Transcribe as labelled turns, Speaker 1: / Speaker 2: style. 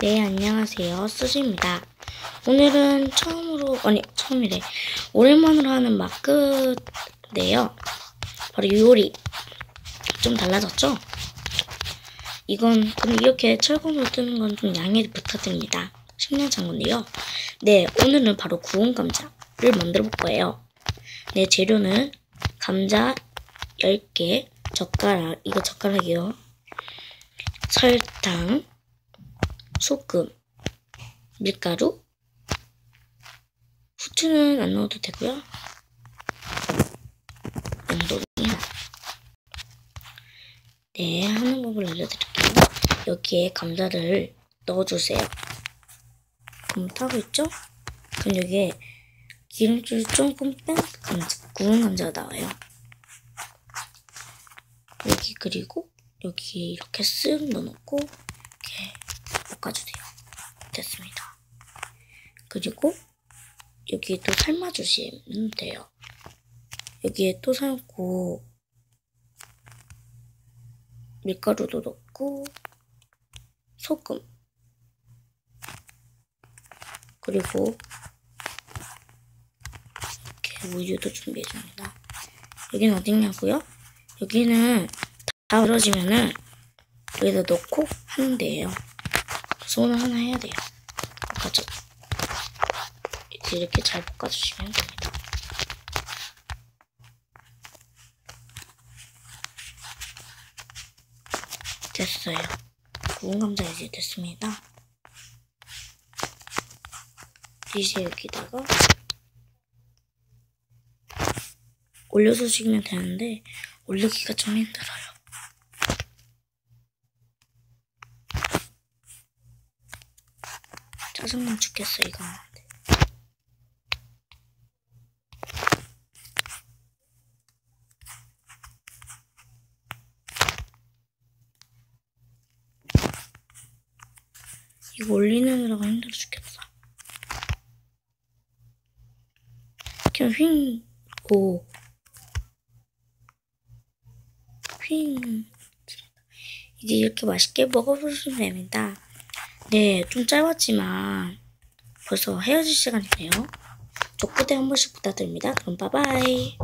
Speaker 1: 네, 안녕하세요. 수지입니다. 오늘은 처음으로, 아니, 처음이래. 오랜만으로 하는 마크인데요. 바로 요리. 좀 달라졌죠? 이건, 근데 이렇게 철검으로 뜨는 건 좀 양해 부탁드립니다. 10년 전 건데요. 네, 오늘은 바로 구운 감자를 만들어 볼 거예요. 네, 재료는 감자 10개, 젓가락, 이거 젓가락이요. 설탕, 소금, 밀가루, 후추는 안 넣어도 되고요. 양동이 하나. 네, 하는 법을 알려드릴게요. 여기에 감자를 넣어주세요. 그럼 타고 있죠? 그럼 여기에 기름줄 조금 뺀 감자, 구운 감자가 나와요. 여기 그리고 여기 이렇게 쓱 넣어놓고 이렇게 볶아주세요. 됐습니다. 그리고 여기에 또 삶아주시면 돼요. 여기에 또 삶고 밀가루도 넣고 소금 그리고 이렇게 우유도 준비해줍니다. 여기는 어디냐고요? 여기는 다 떨어지면은 여기다 넣고 하는 데예요. 손을 하나 해야 돼요. 볶아줘. 이렇게 잘 볶아주시면 됩니다. 됐어요. 구운 감자 이제 됐습니다. 이제 여기다가 올려서 식으면 되는데 올리기가 좀 힘들어요. 짜증나 죽겠어 이거. 이거 올리느라고 힘들어 죽겠어. 그냥 휙, 오, 휙. 이제 이렇게 맛있게 먹어보시면 됩니다. 네, 좀 짧았지만 벌써 헤어질 시간이네요. 족구대 한 번씩 부탁드립니다. 그럼 빠바이.